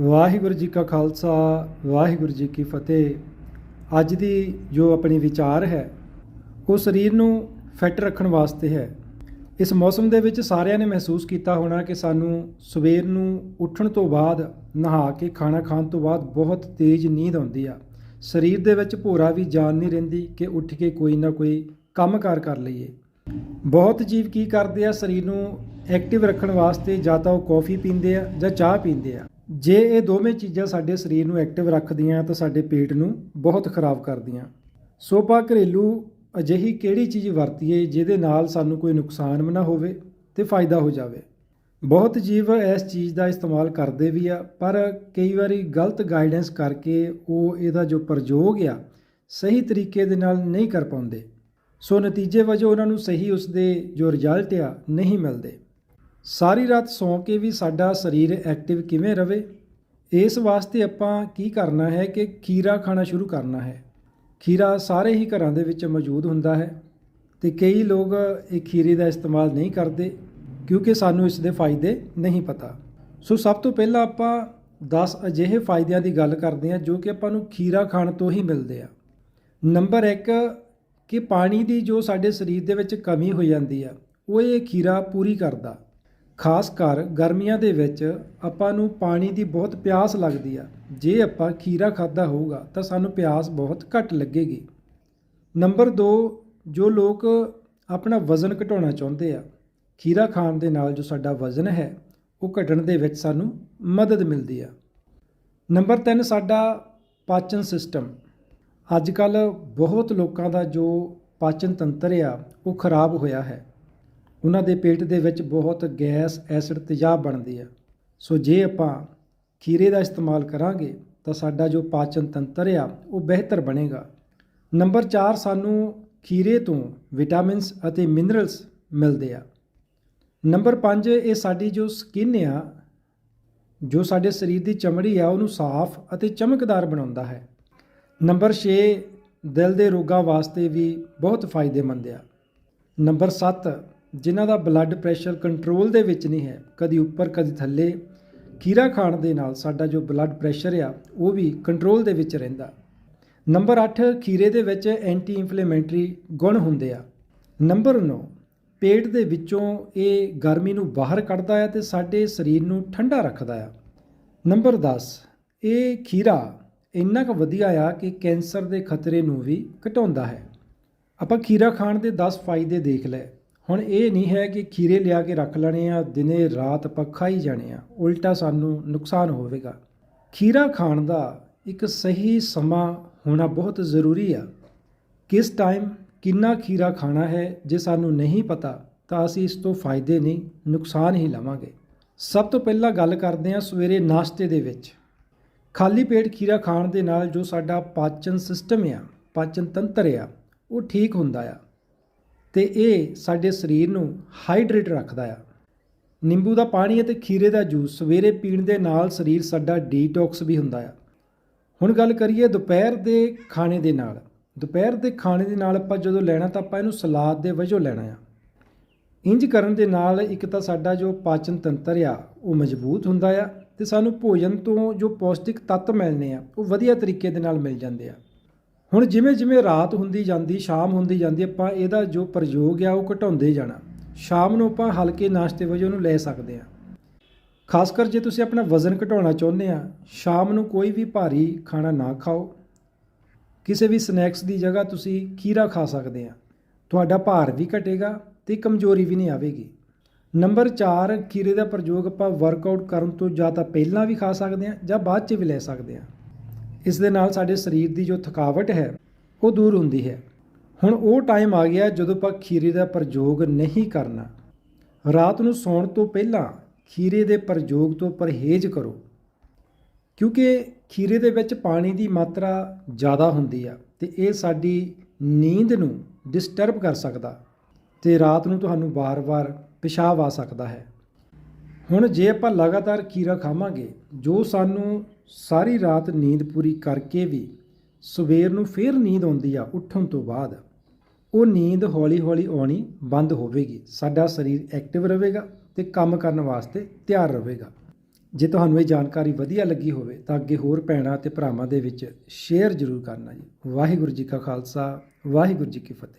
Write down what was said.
ਵਾਹਿਗੁਰੂ ਜੀ ਕਾ ਖਾਲਸਾ, ਵਾਹਿਗੁਰੂ ਜੀ ਕੀ ਫਤਿਹ। ਅੱਜ ਦੀ ਜੋ ਆਪਣੀ ਵਿਚਾਰ ਹੈ, ਉਹ ਸਰੀਰ ਨੂੰ ਫਿੱਟ ਰੱਖਣ ਵਾਸਤੇ ਹੈ। ਇਸ ਮੌਸਮ ਦੇ ਵਿੱਚ ਸਾਰਿਆਂ ਨੇ ਮਹਿਸੂਸ ਕੀਤਾ ਹੋਣਾ ਕਿ ਸਾਨੂੰ ਸਵੇਰ ਨੂੰ ਉੱਠਣ ਤੋਂ ਬਾਅਦ, ਨਹਾ ਕੇ ਖਾਣਾ ਖਾਣ ਤੋਂ ਬਾਅਦ ਬਹੁਤ ਤੇਜ਼ ਨੀਂਦ ਆਉਂਦੀ ਆ। ਸਰੀਰ ਦੇ ਵਿੱਚ ਭੋਰਾ ਵੀ ਜਾਨ ਨਹੀਂ ਰਹਿੰਦੀ ਕਿ ਉੱਠ ਕੇ ਕੋਈ ਨਾ ਕੋਈ ਕੰਮਕਾਰ ਕਰ ਲਈਏ। ਬਹੁਤ ਜੀਵ ਕੀ ਕਰਦੇ ਆ, ਸਰੀਰ ਨੂੰ ਐਕਟਿਵ ਰੱਖਣ ਵਾਸਤੇ ਜਾਂ ਤਾਂ ਉਹ ਕੌਫੀ ਪੀਂਦੇ ਆ ਜਾਂ ਚਾਹ ਪੀਂਦੇ ਆ। ਜੇ ਇਹ ਦੋਵੇਂ ਚੀਜ਼ਾਂ ਸਾਡੇ ਸਰੀਰ ਨੂੰ ਐਕਟਿਵ ਰੱਖਦੀਆਂ ਤਾਂ ਸਾਡੇ ਪੇਟ ਨੂੰ ਬਹੁਤ ਖਰਾਬ ਕਰਦੀਆਂ। ਸੋ ਆਪਾਂ ਘਰੇਲੂ ਅਜਿਹੀ ਕਿਹੜੀ ਚੀਜ਼ ਵਰਤੀਏ ਜਿਹਦੇ ਨਾਲ ਸਾਨੂੰ ਕੋਈ ਨੁਕਸਾਨ ਵੀ ਨਾ ਹੋਵੇ ਤੇ ਫਾਇਦਾ ਹੋ ਜਾਵੇ। ਬਹੁਤ ਜੀਵ ਇਸ ਚੀਜ਼ ਦਾ ਇਸਤੇਮਾਲ ਕਰਦੇ ਵੀ ਆ, ਪਰ ਕਈ ਵਾਰੀ ਗਲਤ ਗਾਈਡੈਂਸ ਕਰਕੇ ਉਹ ਇਹਦਾ ਜੋ ਪ੍ਰਯੋਗ ਆ, ਸਹੀ ਤਰੀਕੇ ਦੇ ਨਾਲ ਨਹੀਂ ਕਰ ਪਾਉਂਦੇ। ਸੋ ਨਤੀਜੇ ਵਜੋਂ ਉਹਨਾਂ ਨੂੰ ਸਹੀ ਉਸਦੇ ਜੋ ਰਿਜ਼ਲਟ ਆ, ਨਹੀਂ ਮਿਲਦੇ। ਸਾਰੀ ਰਾਤ ਸੌਂ ਕੇ ਵੀ ਸਾਡਾ ਸਰੀਰ ਐਕਟਿਵ ਕਿਵੇਂ ਰਵੇ? ਇਸ ਵਾਸਤੇ ਆਪਾਂ ਕੀ ਕਰਨਾ ਹੈ ਕਿ ਖੀਰਾ ਖਾਣਾ ਸ਼ੁਰੂ ਕਰਨਾ ਹੈ। ਖੀਰਾ ਸਾਰੇ ਹੀ ਘਰਾਂ ਦੇ ਵਿੱਚ ਮੌਜੂਦ ਹੁੰਦਾ ਹੈ ਤੇ ਕਈ ਲੋਕ ਇਹ ਖੀਰੇ ਦਾ ਇਸਤੇਮਾਲ ਨਹੀਂ ਕਰਦੇ ਕਿਉਂਕਿ ਸਾਨੂੰ ਇਸ ਦੇ ਫਾਇਦੇ ਨਹੀਂ ਪਤਾ। ਸੋ ਸਭ ਤੋਂ ਪਹਿਲਾਂ ਆਪਾਂ 10 ਅਜਿਹੇ ਫਾਇਦਿਆਂ ਦੀ ਗੱਲ ਕਰਦੇ ਹਾਂ ਜੋ ਕਿ ਆਪਾਂ ਨੂੰ ਖੀਰਾ ਖਾਣ ਤੋਂ ਹੀ ਮਿਲਦੇ ਆ। ਨੰਬਰ 1 ਕਿ ਪਾਣੀ ਦੀ ਜੋ ਸਾਡੇ ਸਰੀਰ ਦੇ ਵਿੱਚ ਕਮੀ ਹੋ ਜਾਂਦੀ ਆ, ਉਹ ਇਹ ਖੀਰਾ ਪੂਰੀ ਕਰਦਾ। ਖਾਸ ਕਰ ਗਰਮੀਆਂ ਦੇ ਵਿੱਚ ਆਪਾਂ ਨੂੰ ਪਾਣੀ ਦੀ ਬਹੁਤ ਪਿਆਸ ਲੱਗਦੀ ਆ। ਜੇ ਆਪਾਂ ਖੀਰਾ ਖਾਦਾ ਹੋਊਗਾ ਤਾਂ ਸਾਨੂੰ ਪਿਆਸ ਬਹੁਤ ਘੱਟ ਲੱਗੇਗੀ। ਨੰਬਰ 2 ਜੋ ਲੋਕ ਆਪਣਾ ਵਜ਼ਨ ਘਟਾਉਣਾ ਚਾਹੁੰਦੇ ਆ, ਖੀਰਾ ਖਾਣ ਦੇ ਨਾਲ ਜੋ ਸਾਡਾ ਵਜ਼ਨ ਹੈ, ਉਹ ਘਟਣ ਦੇ ਵਿੱਚ ਸਾਨੂੰ ਮਦਦ ਮਿਲਦੀ ਆ। ਨੰਬਰ 3 ਸਾਡਾ ਪਾਚਨ ਸਿਸਟਮ। ਅੱਜ ਕੱਲ ਬਹੁਤ ਲੋਕਾਂ ਦਾ ਜੋ ਪਾਚਨ ਤੰਤਰ ਆ, ਉਹ ਖਰਾਬ ਹੋਇਆ ਹੈ। ਉਹਨਾਂ ਦੇ ਪੇਟ ਦੇ ਵਿੱਚ ਬਹੁਤ ਗੈਸ, ਐਸਿਡ ਤੇਜ਼ਾਬ ਬਣਦੀ ਆ। ਸੋ ਜੇ ਆਪਾਂ ਖੀਰੇ ਦਾ ਇਸਤੇਮਾਲ ਕਰਾਂਗੇ, ਤਾਂ ਸਾਡਾ ਜੋ ਪਾਚਨ ਤੰਤਰ ਆ, ਉਹ ਬਿਹਤਰ ਬਣੇਗਾ। ਨੰਬਰ 4 ਸਾਨੂੰ ਖੀਰੇ ਤੋਂ ਵਿਟਾਮਿਨਸ ਅਤੇ ਮਿਨਰਲਸ ਮਿਲਦੇ ਆ। ਨੰਬਰ 5 ਇਹ ਸਾਡੀ ਜੋ ਸਕਿਨ ਆ, ਜੋ ਸਾਡੇ ਸਰੀਰ ਦੀ ਚਮੜੀ ਆ, ਉਹਨੂੰ ਸਾਫ਼ ਅਤੇ ਚਮਕਦਾਰ ਬਣਾਉਂਦਾ ਹੈ। ਨੰਬਰ 6 ਦਿਲ ਦੇ ਰੋਗਾਂ ਵਾਸਤੇ ਵੀ ਬਹੁਤ ਫਾਇਦੇਮੰਦ ਆ। ਨੰਬਰ 7 ਜਿਨ੍ਹਾਂ ਦਾ ਬਲੱਡ ਪ੍ਰੈਸ਼ਰ ਕੰਟਰੋਲ ਦੇ ਵਿੱਚ ਨਹੀਂ ਹੈ, ਕਦੀ ਉੱਪਰ, ਕਦੀ ਥੱਲੇ, ਖੀਰਾ ਖਾਣ ਦੇ ਨਾਲ ਸਾਡਾ ਜੋ ਬਲੱਡ ਪ੍ਰੈਸ਼ਰ ਆ, ਉਹ ਵੀ ਕੰਟਰੋਲ ਦੇ ਵਿੱਚ ਰਹਿੰਦਾ। ਨੰਬਰ 8 ਖੀਰੇ ਦੇ ਵਿੱਚ ਐਂਟੀ ਇਨਫਲੇਮੇਟਰੀ ਗੁਣ ਹੁੰਦੇ ਆ। ਨੰਬਰ 9 ਪੇਟ ਦੇ ਵਿੱਚੋਂ ਇਹ ਗਰਮੀ ਨੂੰ ਬਾਹਰ ਕੱਢਦਾ ਹੈ ਤੇ ਸਾਡੇ ਸਰੀਰ ਨੂੰ ਠੰਡਾ ਰੱਖਦਾ ਆ। ਨੰਬਰ 10 ਇਹ ਖੀਰਾ ਇੰਨਾ ਕੁ ਵਧੀਆ ਆ ਕਿ ਕੈਂਸਰ ਦੇ ਖਤਰੇ ਨੂੰ ਵੀ ਘਟਾਉਂਦਾ ਹੈ। ਆਪਾਂ ਖੀਰਾ ਖਾਣ ਦੇ 10 ਫਾਇਦੇ ਦੇਖ ਲਏ। ਹੁਣ ਇਹ ਨਹੀਂ ਹੈ ਕਿ ਖੀਰੇ ਲਿਆ ਕੇ ਰੱਖ ਲੈਣੇ ਆ, ਦਿਨੇ ਰਾਤ ਆਪਾਂ ਖਾਈ ਜਾਣੇ ਆ। ਉਲਟਾ ਸਾਨੂੰ ਨੁਕਸਾਨ ਹੋਵੇਗਾ। ਖੀਰਾ ਖਾਣ ਦਾ ਇੱਕ ਸਹੀ ਸਮਾਂ ਹੋਣਾ ਬਹੁਤ ਜ਼ਰੂਰੀ ਆ। ਕਿਸ ਟਾਈਮ ਕਿੰਨਾ ਖੀਰਾ ਖਾਣਾ ਹੈ, ਜੇ ਸਾਨੂੰ ਨਹੀਂ ਪਤਾ, ਤਾਂ ਅਸੀਂ ਇਸ ਤੋਂ ਫਾਇਦੇ ਨਹੀਂ, ਨੁਕਸਾਨ ਹੀ ਲਵਾਂਗੇ। ਸਭ ਤੋਂ ਪਹਿਲਾਂ ਗੱਲ ਕਰਦੇ ਹਾਂ ਸਵੇਰੇ ਨਾਸ਼ਤੇ ਦੇ ਵਿੱਚ। ਖਾਲੀ ਪੇਟ ਖੀਰਾ ਖਾਣ ਦੇ ਨਾਲ ਜੋ ਸਾਡਾ ਪਾਚਨ ਸਿਸਟਮ ਆ, ਪਾਚਨ ਤੰਤਰ ਆ, ਉਹ ਠੀਕ ਹੁੰਦਾ ਆ। ਤੇ ਇਹ ਸਾਡੇ ਸਰੀਰ ਨੂੰ ਹਾਈਡਰੇਟ ਰੱਖਦਾ ਆ। ਨਿੰਬੂ ਦਾ ਪਾਣੀ ਅਤੇ ਖੀਰੇ ਦਾ ਜੂਸ ਸਵੇਰੇ ਪੀਣ ਦੇ ਨਾਲ ਸਰੀਰ ਸਾਡਾ ਡੀਟੌਕਸ ਵੀ ਹੁੰਦਾ ਆ। ਹੁਣ ਗੱਲ ਕਰੀਏ ਦੁਪਹਿਰ ਦੇ ਖਾਣੇ ਦੇ ਨਾਲ। ਦੁਪਹਿਰ ਦੇ ਖਾਣੇ ਦੇ ਨਾਲ ਆਪਾਂ ਜਦੋਂ ਲੈਣਾ ਤਾਂ ਆਪਾਂ ਇਹਨੂੰ ਸਲਾਦ ਦੇ ਵਜੋਂ ਲੈਣਾ ਆ। ਇੰਜ ਕਰਨ ਦੇ ਨਾਲ ਇੱਕ ਤਾਂ ਸਾਡਾ ਜੋ ਪਾਚਨ ਤੰਤਰ ਆ, ਉਹ ਮਜ਼ਬੂਤ ਹੁੰਦਾ ਆ ਤੇ ਸਾਨੂੰ ਭੋਜਨ ਤੋਂ ਜੋ ਪੌਸ਼ਟਿਕ ਤੱਤ ਮਿਲਨੇ ਆ, ਉਹ ਵਧੀਆ ਤਰੀਕੇ ਦੇ ਨਾਲ ਮਿਲ ਜਾਂਦੇ ਆ। ਹੁਣ ਜਿਵੇਂ ਜਿਵੇਂ ਰਾਤ ਹੁੰਦੀ ਜਾਂਦੀ, ਸ਼ਾਮ ਹੁੰਦੀ ਜਾਂਦੀ, ਆਪਾਂ ਇਹਦਾ ਜੋ ਪ੍ਰਯੋਗ ਆ, ਉਹ ਘਟਾਉਂਦੇ ਜਾਣਾ। ਸ਼ਾਮ ਨੂੰ ਆਪਾਂ ਹਲਕੇ ਨਾਸ਼ਤੇ ਵਜੋਂ ਉਹਨੂੰ ਲੈ ਸਕਦੇ ਆ। ਖਾਸ ਕਰ ਜੇ ਤੁਸੀਂ ਆਪਣਾ ਵਜ਼ਨ ਘਟਾਉਣਾ ਚਾਹੁੰਦੇ ਆ, ਸ਼ਾਮ ਨੂੰ ਕੋਈ ਵੀ ਭਾਰੀ ਖਾਣਾ ਨਾ ਖਾਓ। ਕਿਸੇ ਵੀ ਸਨੈਕਸ ਦੀ ਜਗ੍ਹਾ ਤੁਸੀਂ ਖੀਰਾ ਖਾ ਸਕਦੇ ਆ। ਤੁਹਾਡਾ ਭਾਰ ਵੀ ਘਟੇਗਾ ਤੇ ਕਮਜ਼ੋਰੀ ਵੀ ਨਹੀਂ ਆਵੇਗੀ। ਨੰਬਰ 4 ਖੀਰੇ ਦਾ ਪ੍ਰਯੋਗ ਆਪਾਂ ਵਰਕਆਊਟ ਕਰਨ ਤੋਂ ਜਾਂ ਤਾਂ ਪਹਿਲਾਂ ਵੀ ਖਾ ਸਕਦੇ ਆ ਜਾਂ ਬਾਅਦ 'ਚ ਵੀ ਲੈ ਸਕਦੇ ਆ। ਇਸ ਦੇ ਨਾਲ ਸਾਡੇ ਸਰੀਰ ਦੀ ਜੋ ਥਕਾਵਟ ਹੈ, ਉਹ ਦੂਰ ਹੁੰਦੀ ਹੈ। ਹੁਣ ਉਹ ਟਾਈਮ ਆ ਗਿਆ ਜਦੋਂ ਆਪਾਂ ਖੀਰੇ ਦਾ ਪ੍ਰਯੋਗ ਨਹੀਂ ਕਰਨਾ। ਰਾਤ ਨੂੰ ਸੌਣ ਤੋਂ ਪਹਿਲਾਂ ਖੀਰੇ ਦੇ ਪ੍ਰਯੋਗ ਤੋਂ ਪਰਹੇਜ਼ ਕਰੋ। ਕਿਉਂਕਿ ਖੀਰੇ ਦੇ ਵਿੱਚ ਪਾਣੀ ਦੀ ਮਾਤਰਾ ਜ਼ਿਆਦਾ ਹੁੰਦੀ ਆ ਤੇ ਇਹ ਸਾਡੀ ਨੀਂਦ ਨੂੰ ਡਿਸਟਰਬ ਕਰ ਸਕਦਾ ਤੇ ਰਾਤ ਨੂੰ ਤੁਹਾਨੂੰ ਵਾਰ-ਵਾਰ ਪਿਸ਼ਾਬ ਆ ਸਕਦਾ ਹੈ। ਹੁਣ ਜੇ ਆਪਾਂ ਲਗਾਤਾਰ ਖੀਰਾ ਖਾਵਾਂਗੇ, ਜੋ ਸਾਨੂੰ ਸਾਰੀ ਰਾਤ ਨੀਂਦ ਪੂਰੀ ਕਰਕੇ ਵੀ ਸਵੇਰ ਨੂੰ ਫੇਰ ਨੀਂਦ ਆਉਂਦੀ ਆ ਉੱਠਣ ਤੋਂ ਬਾਅਦ, ਉਹ ਨੀਂਦ ਹੌਲੀ-ਹੌਲੀ ਆਉਣੀ ਬੰਦ ਹੋਵੇਗੀ। ਸਾਡਾ ਸਰੀਰ ਐਕਟਿਵ ਰਹੇਗਾ ਤੇ ਕੰਮ ਕਰਨ ਵਾਸਤੇ ਤਿਆਰ ਰਹੇਗਾ। ਜੇ ਤੁਹਾਨੂੰ ਇਹ ਜਾਣਕਾਰੀ ਵਧੀਆ ਲੱਗੀ ਹੋਵੇ ਤਾਂ ਅੱਗੇ ਹੋਰ ਭੈਣਾਂ ਅਤੇ ਭਰਾਵਾਂ ਦੇ ਵਿੱਚ ਸ਼ੇਅਰ ਜ਼ਰੂਰ ਕਰਨਾ ਜੀ। ਵਾਹਿਗੁਰੂ ਜੀ ਕਾ ਖਾਲਸਾ, ਵਾਹਿਗੁਰੂ ਜੀ ਕੀ ਫਤਿਹ।